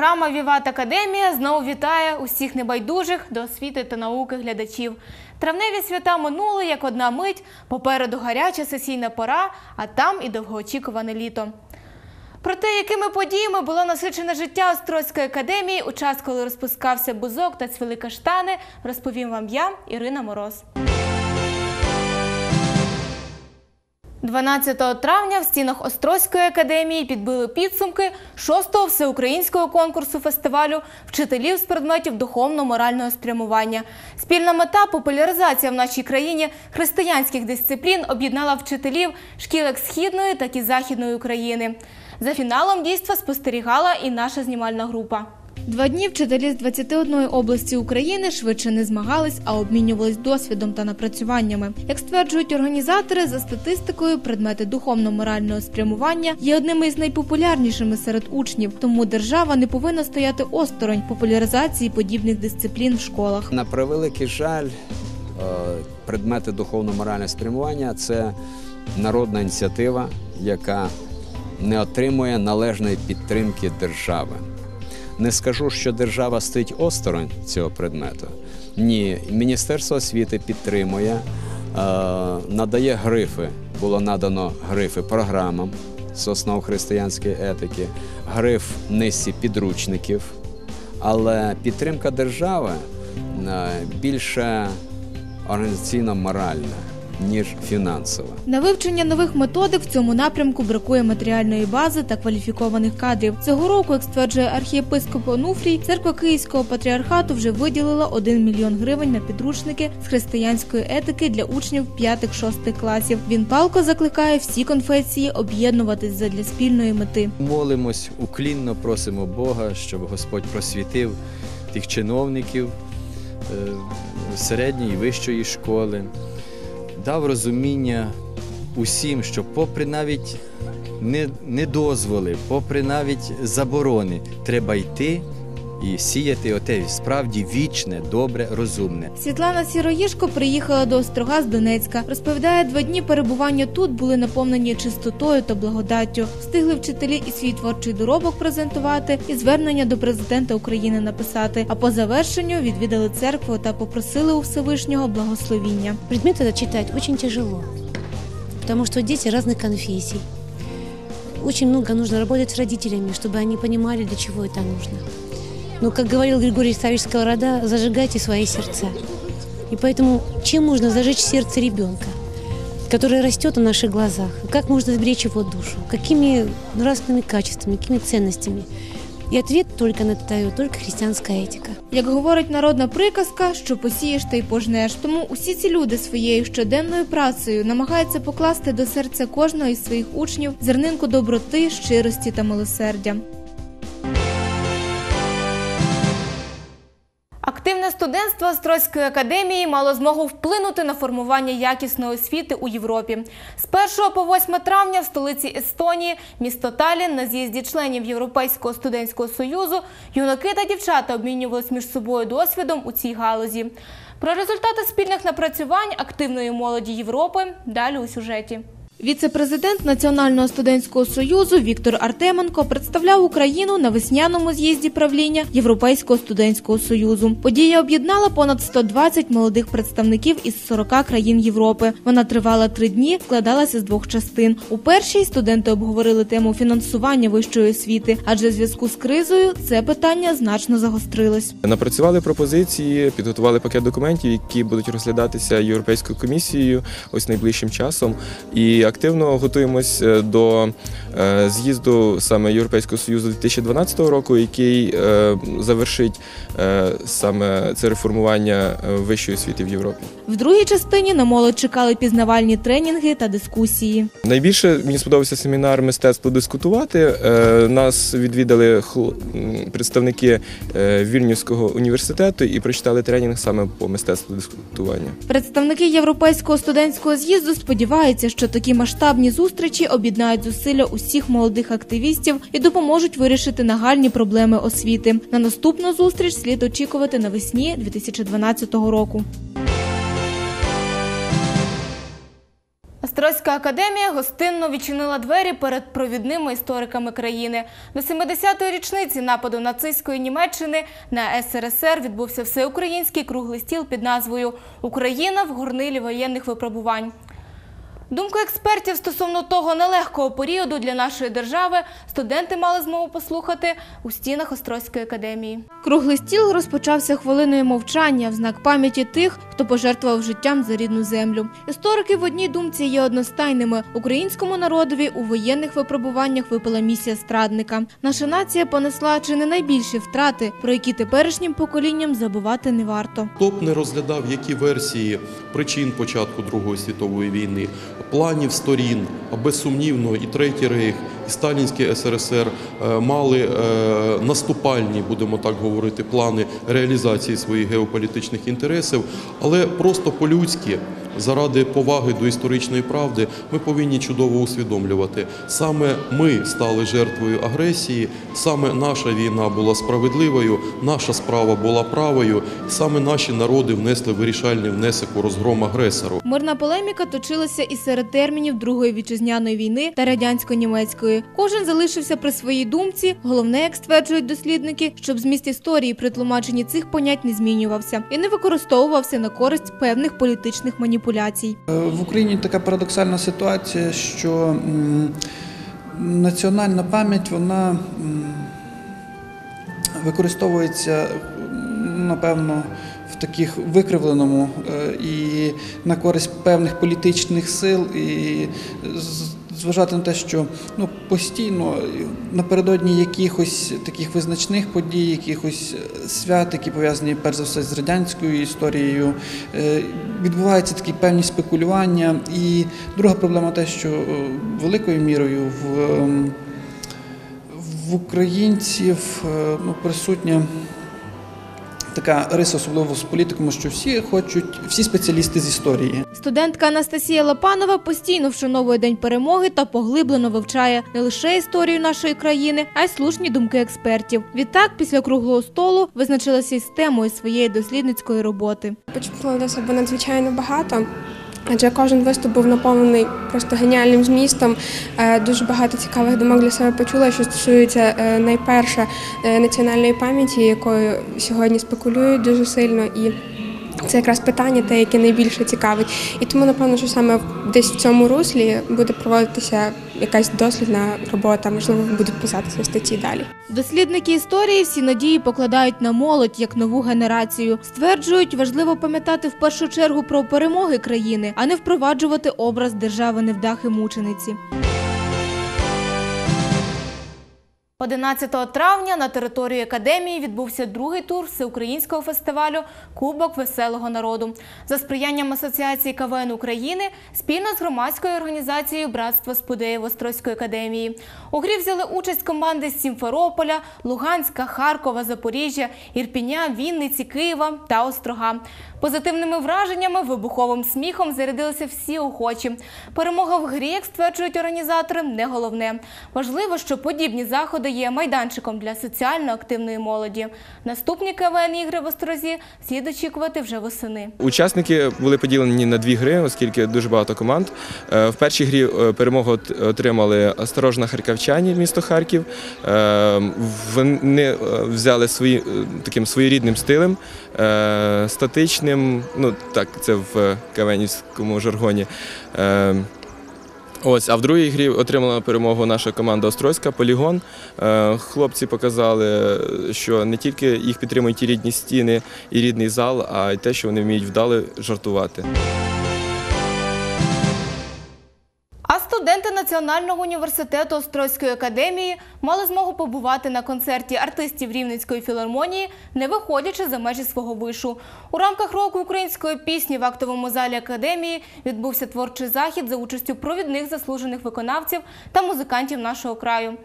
Програма Віват Академія знову вітає усіх небайдужих до освіти та науки глядачів. Травневі свята минули як одна мить, попереду гаряча сесійна пора, а там і довгоочікуване літо. Про те, якими подіями було насичене життя Острозької академії у час, коли розпускався бузок та цвіли каштани, розповім вам я, Ірина Мороз. 12 травня в стінах Острозької академії підбили підсумки 6-го всеукраїнського конкурсу фестивалю вчителів з предметів духовно-морального спрямування. Спільна мета популяризація в нашій країні християнських дисциплін об'єднала вчителів шкіл як східної, так і західної України. За фіналом дійства спостерігала і наша знімальна група. Два дні вчителі з 21 області України швидше не змагались, а обмінювались досвідом та напрацюваннями. Як стверджують організатори, за статистикою, предмети духовно-морального спрямування є одними із найпопулярнішими серед учнів, тому держава не повинна стояти осторонь популяризації подібних дисциплін в школах. На превеликий жаль, е, предмети духовно-морального спрямування це народна ініціатива, яка не отримує належної підтримки держави. Не скажу, що держава стоїть осторонь цього предмету. Ні, Міністерство освіти підтримує, е, надає грифи. Було надано грифи програмам з основ християнської етики, гриф низці підручників. Але підтримка держави е, більше організаційно-моральна, ніж фінансова. На вивчення нових методик в цьому напрямку бракує матеріальної бази та кваліфікованих кадрів. Цього року, як стверджує архієпископ Онуфрій, церква Київського патріархату вже виділила 1 мільйон гривень на підручники з християнської етики для учнів 5-6 класів. Він палко закликає всі конфесії об'єднуватись задля спільної мети. Молимось, уклінно просимо Бога, щоб Господь просвітив тих чиновників е, середньої і вищої школи, дав розуміння усім, що попри навіть не- недозволи, попри навіть заборони, треба йти і сіяти оте справді вічне, добре, розумне. Світлана Сіроїшко приїхала до Острога з Донецька. Розповідає, два дні перебування тут були наповнені чистотою та благодаттю. Встигли вчителі і свій творчий доробок презентувати, і звернення до президента України написати. А по завершенню відвідали церкву та попросили у Всевишнього благословіння. Предмет этот читать очень тяжело, потому что дети разных конфессий. Очень много нужно работать с родителями, чтобы они понимали, для чего это нужно. Но, как говорил Григорий Ставич Сковорода, зажигайте свои сердца. И поэтому чем можно зажечь сердце ребенка, который растет на наших глазах? Как можно сберечь его душу? Какими нравственными качествами, какими ценностями? И ответ только на это дает только христианская этика. Як говорить народна приказка, що посієш, та й пожнеш. Тому усі ці люди своєю щоденною працею намагаються покласти до серця кожного із своїх учнів зернинку доброти, щирості та милосердя. Активне студентство Острозької академії мало змогу вплинути на формування якісної освіти у Європі. З 1 по 8 травня в столиці Естонії, місто Талін, на з'їзді членів Європейського студентського союзу, юнаки та дівчата обмінювалися між собою досвідом у цій галузі. Про результати спільних напрацювань активної молоді Європи далі у сюжеті. Віце-президент Національного студентського союзу Віктор Артеменко представляв Україну на весняному з'їзді правління Європейського студентського союзу. Подія об'єднала понад 120 молодих представників із 40 країн Європи. Вона тривала три дні, складалася з двох частин. У першій студенти обговорили тему фінансування вищої освіти, адже в зв'язку з кризою це питання значно загострилось. Напрацювали пропозиції, підготували пакет документів, які будуть розглядатися Європейською комісією ось найближчим часом. І активно готуємось е, до е, з'їзду саме Європейського союзу 2012 року, який е, завершить саме це реформування вищої освіти в Європі. В другій частині на молодь чекали пізнавальні тренінги та дискусії. Найбільше мені сподобався семінар мистецтво дискутувати. Нас відвідали представники Вільнюського університету і прочитали тренінг саме по мистецтву дискутування. Представники Європейського студентського з'їзду сподіваються, що такі масштабні зустрічі об'єднають зусилля усіх молодих активістів і допоможуть вирішити нагальні проблеми освіти. На наступну зустріч слід очікувати навесні 2012 року. Острозька академія гостинно відчинила двері перед провідними істориками країни. До 70-ї річниці нападу нацистської Німеччини на СРСР відбувся всеукраїнський круглий стіл під назвою Україна в горнилі воєнних випробувань. Думку експертів стосовно того нелегкого періоду для нашої держави студенти мали змогу послухати у стінах Острозької академії. Круглий стіл розпочався хвилиною мовчання в знак пам'яті тих, хто пожертвував життям за рідну землю. Історики в одній думці є одностайними. Українському народові у воєнних випробуваннях випала місія страдника. Наша нація понесла чи не найбільші втрати, про які теперішнім поколінням забувати не варто. Хто б не розглядав, які версії причин початку Другої світової війни, планів сторін, а безсумнівно і Третій Рейх, і Сталінський СРСР е, мали е, наступальні, будемо так говорити, плани реалізації своїх геополітичних інтересів, але просто по-людськи, заради поваги до історичної правди, ми повинні чудово усвідомлювати. Саме ми стали жертвою агресії, саме наша війна була справедливою, наша справа була правою, саме наші народи внесли вирішальний внесок у розгром агресору. Мирна полеміка точилася і серед термінів Другої вітчизняної війни та радянсько-німецької. Кожен залишився при своїй думці. Головне, як стверджують дослідники, щоб зміст історії при тлумаченні цих понять не змінювався і не використовувався на користь певних політичних маніпуляцій. Е, В Україні така парадоксальна ситуація, що національна пам'ять вона використовується, напевно, в таких викривленому е, і на користь певних політичних сил, і з- зважати на те, що ну, постійно напередодні якихось таких визначних подій, якихось е, свят, які пов'язані перш за все з радянською історією, е, відбуваються такі певні спекулювання. І друга проблема те, що е, великою мірою в, ем, в українців ну, присутня. Така риса, особливо з політиками, що всі хочуть, всі спеціалісти з історії. Студентка Анастасія Лопанова постійно вшановує День перемоги та поглиблено вивчає не лише історію нашої країни, а й слушні думки експертів. Відтак, після круглого столу визначилася із темою своєї дослідницької роботи. Почула для себе надзвичайно багато. Адже кожен виступ був наповнений просто геніальним змістом. Е, Дуже багато цікавих думок для себе почула, що стосується е, найперше е, національної пам'яті, якою сьогодні спекулюють дуже сильно. І це якраз питання, те, яке найбільше цікавить. І тому, напевно, що саме десь в цьому руслі буде проводитися якась дослідна робота, можливо, будуть писатися статті далі. Дослідники історії всі надії покладають на молодь як нову генерацію. Стверджують, важливо пам'ятати в першу чергу про перемоги країни, а не впроваджувати образ держави невдахи мучениці. 11 травня на території академії відбувся другий тур всеукраїнського фестивалю Кубок веселого народу за сприянням Асоціації КВН України спільно з громадською організацією Братство Спудеїв Острозької академії. У грі взяли участь команди з Сімферополя, Луганська, Харкова, Запоріжжя, Ірпіня, Вінниці, Києва та Острога. Позитивними враженнями, вибуховим сміхом зарядилися всі охочі. Перемога в грі, як стверджують організатори, не головне. Важливо, що подібні заходи є майданчиком для соціально активної молоді. Наступні КВН ігри в Острозі слід очікувати вже восени. Учасники були поділені на дві гри, оскільки дуже багато команд. Е, В першій грі е, перемогу отримали осторожна харківчані, місто Харків. Е, Вони взяли свої, таким своєрідним стилем, статичним, ну так, це в кавенівському жаргоні. Ось, а в другій грі отримала перемогу наша команда Острозька, Полігон. Е, Хлопці показали, що не тільки їх підтримують і рідні стіни, і рідний зал, а й те, що вони вміють вдали жартувати. Національного університету Острозької академії мали змогу побувати на концерті артистів Рівненської філармонії, не виходячи за межі свого вишу. У рамках року української пісні в актовому залі академії відбувся творчий захід за участю провідних заслужених виконавців та музикантів нашого краю.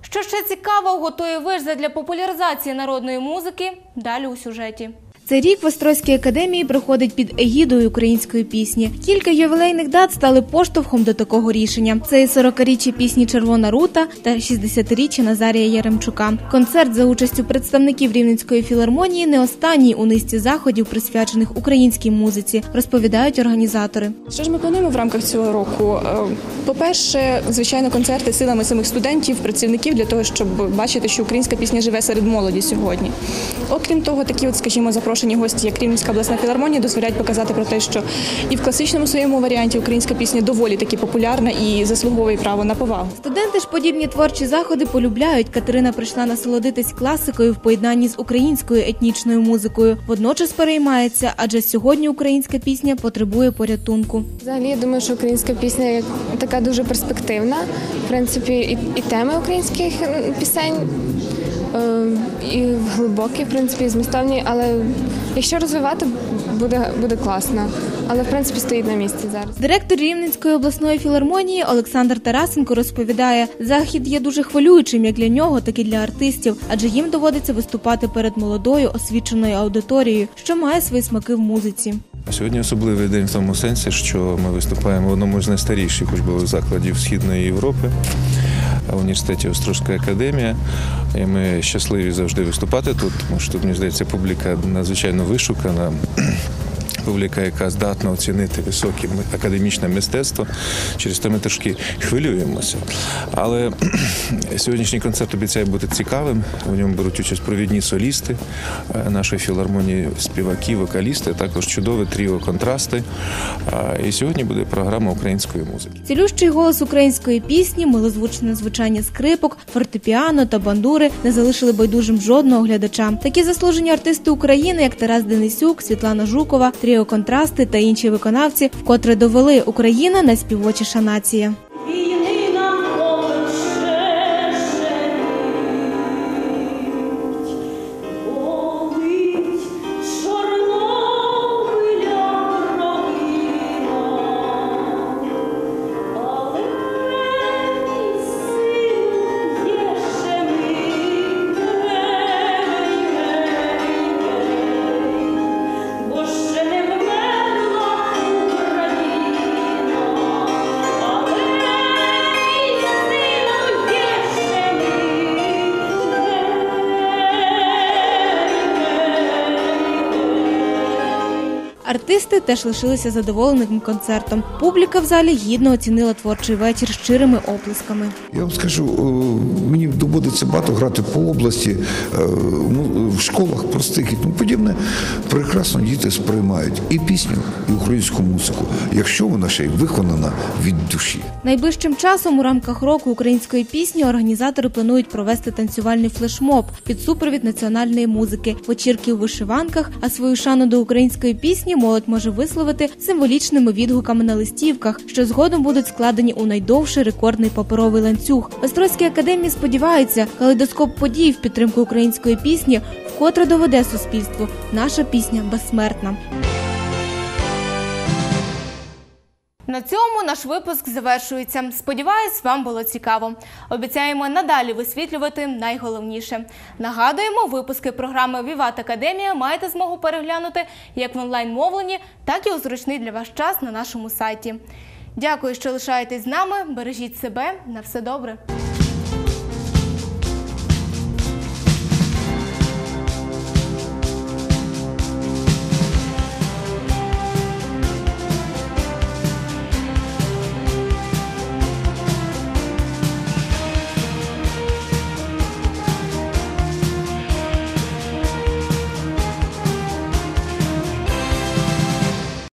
Що ще цікавого готує виш для популяризації народної музики? Далі у сюжеті. Цей рік в Острозькій академії проходить під егідою української пісні. Кілька ювілейних дат стали поштовхом до такого рішення. Це і 40-річчя пісні Червона рута та 60-річчя Назарія Яремчука. Концерт за участю представників Рівненської філармонії не останній у низці заходів, присвячених українській музиці, розповідають організатори. Що ж ми плануємо в рамках цього року? Е, По-перше, звичайно, концерти силами самих студентів, працівників для того, щоб бачити, що українська пісня живе серед молоді сьогодні. Окрім того, такі, от, скажімо, запрошені гості, як Рівненська обласна філармонія, дозволяють показати про те, що і в класичному своєму варіанті українська пісня доволі таки популярна і заслуговує право на повагу. Студенти ж подібні творчі заходи полюбляють. Катерина прийшла насолодитись класикою в поєднанні з українською етнічною музикою. Водночас переймається, адже сьогодні українська пісня потребує порятунку. Взагалі, я думаю, що українська пісня як така дуже перспективна. В принципі, і, і теми українських пісень, і глибокі, в принципі, і змістовні, але якщо розвивати, буде, буде класно. Але в принципі стоїть на місці зараз. Директор Рівненської обласної філармонії Олександр Тарасенко розповідає, захід є дуже хвилюючим як для нього, так і для артистів, адже їм доводиться виступати перед молодою освіченою аудиторією, що має свої смаки в музиці. Сьогодні особливий день в тому сенсі, що ми виступаємо в одному з найстаріших учбових закладів Східної Європи, в університеті Острозька академія. І ми щасливі завжди виступати тут, тому що тут, мені здається, публіка надзвичайно вишукана. Публіка, яка здатна оцінити високе академічне мистецтво, через те ми трошки хвилюємося. Але сьогоднішній концерт обіцяє бути цікавим. У ньому беруть участь провідні солісти е, нашої філармонії, співаки, вокалісти, також чудове тріо контрасти. І сьогодні буде програма української музики. Цілющий голос української пісні, милозвучне звучання скрипок, фортепіано та бандури не залишили байдужим жодного глядача. Такі заслужені артисти України, як Тарас Денисюк, Світлана Жукова, Тріо Контрасти та інші виконавці, вкотре довели Україна найспівочіша нація. Артисти теж лишилися задоволеним концертом. Публіка в залі гідно оцінила творчий вечір щирими оплесками. Я вам скажу, мені доводиться багато грати по області, е, ну, в школах простих і тому подібне. Прекрасно діти сприймають і пісню, і українську музику, якщо вона ще й виконана від душі. Найближчим часом у рамках року української пісні організатори планують провести танцювальний флешмоб під супровід національної музики, вечірки у вишиванках. А свою шану до української пісні молодь може висловити символічними відгуками на листівках, що згодом будуть складені у найдовший рекордний паперовий ланцюг. В Острозькій академії сподіваються, калейдоскоп подій в підтримку української пісні вкотре доведе суспільству. Наша пісня безсмертна. На цьому наш випуск завершується. Сподіваюсь, вам було цікаво. Обіцяємо надалі висвітлювати найголовніше. Нагадуємо, випуски програми Віват Академія маєте змогу переглянути як в онлайн мовленні, так і у зручний для вас час на нашому сайті. Дякую, що лишаєтесь з нами. Бережіть себе. На все добре.